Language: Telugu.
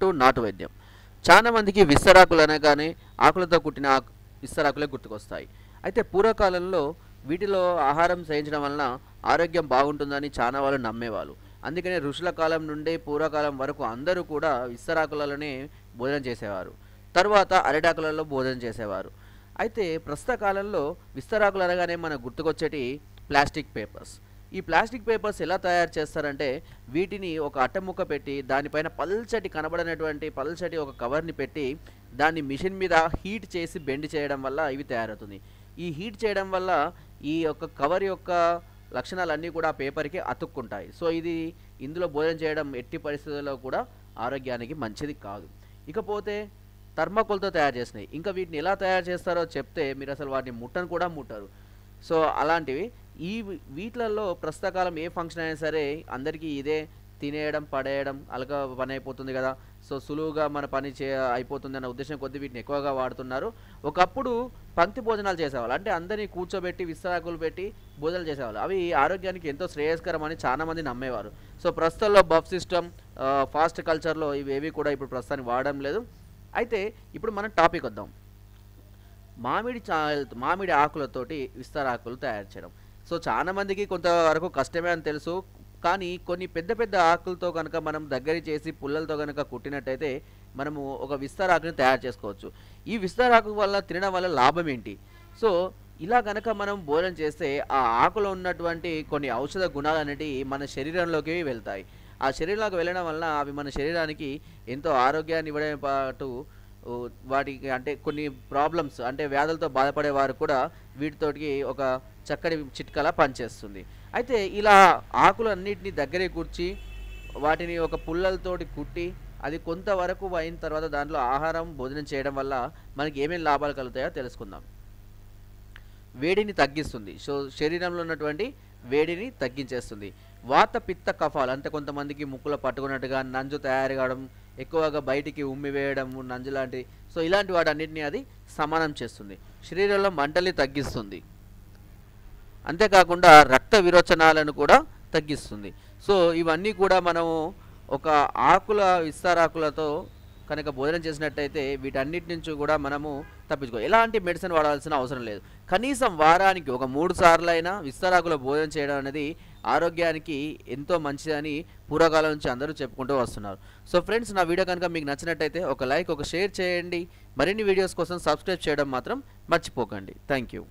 టు నాటు వైద్యం. చాలా మందికి విస్తరాకులు అనగానే ఆకులతో కుట్టిన విస్తరాకులే గుర్తుకొస్తాయి. అయితే పూర్వకాలంలో వీటిలో ఆహారం సేవించడం వలన ఆరోగ్యం బాగుంటుందని చాలా వాళ్ళు నమ్మేవాళ్ళు. అందుకనే ఋషుల కాలం నుండి పూర్వకాలం వరకు అందరూ కూడా విస్తరాకులలోనే భోజనం చేసేవారు. తర్వాత అరిటాకులలో భోజనం చేసేవారు. అయితే ప్రస్తుత కాలంలో విస్తరాకులు అనగానే మనకు గుర్తుకొచ్చేటి ప్లాస్టిక్ పేపర్స్. ఈ ప్లాస్టిక్ పేపర్స్ ఎలా తయారు చేస్తారంటే వీటిని ఒక అట్టముక్క పెట్టి దానిపైన పల్చటి కనబడినటువంటి పల్చటి ఒక కవర్ని పెట్టి దాన్ని మిషన్ మీద హీట్ చేసి బెండ్ చేయడం వల్ల ఇవి తయారవుతుంది. ఈ హీట్ చేయడం వల్ల ఈ యొక్క కవర్ యొక్క లక్షణాలన్నీ కూడా పేపర్కి అతుక్కుంటాయి. సో ఇది ఇందులో భోజనం చేయడం ఎట్టి పరిస్థితుల్లో కూడా ఆరోగ్యానికి మంచిది కాదు. ఇకపోతే థర్మాకోల్తో తయారు చేసినాయి ఇంకా వీటిని ఎలా తయారు చేస్తారో చెప్తే మీరు అసలు వాటిని ముట్టను కూడా ముట్టరు. సో అలాంటివి ఈ వీటిలలో ప్రస్తుత కాలం ఏ ఫంక్షన్ అయినా సరే అందరికీ ఇదే తినేయడం పడేయడం అలగా పని అయిపోతుంది కదా. సో సులువుగా మన పని చే అయిపోతుంది అన్న ఉద్దేశం కొద్ది వీటిని ఎక్కువగా వాడుతున్నారు. ఒకప్పుడు పంక్తి భోజనాలు చేసేవాళ్ళు. అంటే అందరినీ కూర్చోబెట్టి విస్తరాకులు పెట్టి భోజనాలు చేసేవాళ్ళు. అవి ఆరోగ్యానికి ఎంతో శ్రేయస్కరం అని చాలామంది నమ్మేవారు. సో ప్రస్తుతంలో బఫ్ సిస్టమ్ ఫాస్ట్ కల్చర్లో ఇవి ఏవి కూడా ఇప్పుడు ప్రస్తుతానికి వాడడం లేదు. అయితే ఇప్పుడు మనం టాపిక్ వద్దాం. మామిడి చా మామిడి ఆకులతోటి విస్తరాకులు తయారు చేయడం. సో చాలా మందికి కొంతవరకు కష్టమే అని తెలుసు. కానీ కొన్ని పెద్ద పెద్ద ఆకులతో కనుక మనం దగ్గర చేసి పుల్లలతో కనుక కుట్టినట్టయితే మనము ఒక విస్తరాకుని తయారు చేసుకోవచ్చు. ఈ విస్తరాకు వల్ల తినడం వల్ల లాభం ఏంటి? సో ఇలా కనుక మనం భోజనం చేస్తే ఆ ఆకులో ఉన్నటువంటి కొన్ని ఔషధ గుణాలు అనేటివి మన శరీరంలోకి వెళ్తాయి. ఆ శరీరంలోకి వెళ్ళడం వల్ల అవి మన శరీరానికి ఎంతో ఆరోగ్యాన్ని ఇవ్వడమే పాటు వాటికి అంటే కొన్ని ప్రాబ్లమ్స్ అంటే వ్యాధులతో బాధపడే వారు కూడా వీటితోటి ఒక చక్కటి చిట్కలా పనిచేస్తుంది. అయితే ఇలా ఆకులన్నిటిని దగ్గరే కూర్చి వాటిని ఒక పుల్లలతోటి కుట్టి అది కొంతవరకు అయిన తర్వాత దాంట్లో ఆహారం భోజనం చేయడం వల్ల మనకి ఏమేమి లాభాలు కలుగుతాయో తెలుసుకుందాం. వేడిని తగ్గిస్తుంది. సో శరీరంలో ఉన్నటువంటి వేడిని తగ్గించేస్తుంది. వాత పిత్త కఫాలు అంటే కొంతమందికి ముక్కులో పట్టుకున్నట్టుగా నంజు తయారు కావడం ఎక్కువగా బయటికి ఉమ్మి వేయడం నంజు లాంటివి సో ఇలాంటి వాటన్నిటిని అది సమానం చేస్తుంది. శరీరంలో మంటల్ని తగ్గిస్తుంది. అంతేకాకుండా రక్త విరోచనాలను కూడా తగ్గిస్తుంది. సో ఇవన్నీ కూడా మనము ఒక ఆకుల విస్తారాకులతో కనుక భోజనం చేసినట్టయితే వీటన్నిటి నుంచి కూడా మనము తప్పించుకో ఎలాంటి మెడిసిన్ వాడాల్సిన అవసరం లేదు. కనీసం వారానికి ఒక మూడు సార్లు అయినా విస్తరాకుల భోజనం చేయడం అనేది ఆరోగ్యానికి ఎంతో మంచిదని పూర్వకాలం నుంచి అందరూ చెప్పుకుంటూ వస్తున్నారు. సో ఫ్రెండ్స్ నా వీడియో కనుక మీకు నచ్చినట్టయితే ఒక లైక్ ఒక షేర్ చేయండి. మరిన్ని వీడియోస్ కోసం సబ్స్క్రైబ్ చేయడం మాత్రం మర్చిపోకండి. Thank you